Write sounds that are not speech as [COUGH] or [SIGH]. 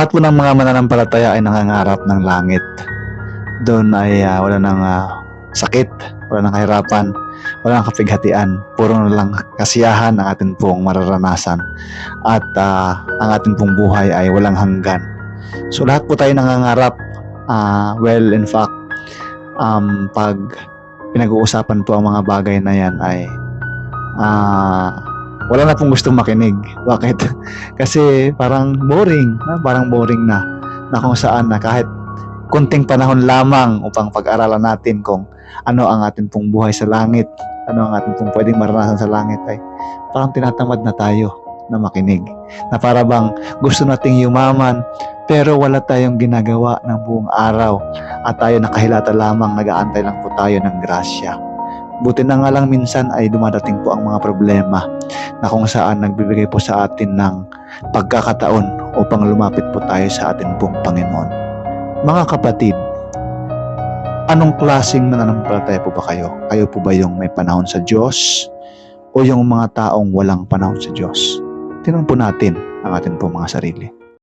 Lahat po ng mga mananampalataya ay nangangarap ng langit. Doon ay ah, wala nang ah, sakit, wala nang kahirapan, wala nang kapighatian. Puro na lang kasiyahan ang atin pong mararanasan. At ah, ang atin pong buhay ay walang hanggan. So lahat po tayo nangangarap. Ah, well, in fact, um, pag pinag-uusapan po ang mga bagay na yan ay ah, wala na pong gustong makinig. Bakit? [LAUGHS] Kasi parang boring, na? parang boring na na kung saan na kahit kunting panahon lamang upang pag-aralan natin kung ano ang atin pong buhay sa langit, ano ang atin pong pwedeng maranasan sa langit ay parang tinatamad na tayo na makinig. Na para bang gusto nating yumaman pero wala tayong ginagawa ng buong araw at tayo nakahilata lamang nag-aantay lang po tayo ng grasya. Buti na nga lang minsan ay dumadating po ang mga problema na kung saan nagbibigay po sa atin ng pagkakataon upang lumapit po tayo sa atin pong Panginoon. Mga kapatid, anong klaseng mananampalataya po ba kayo? Kayo po ba yung may panahon sa Diyos o yung mga taong walang panahon sa Diyos? Tingnan po natin ang atin pong mga sarili.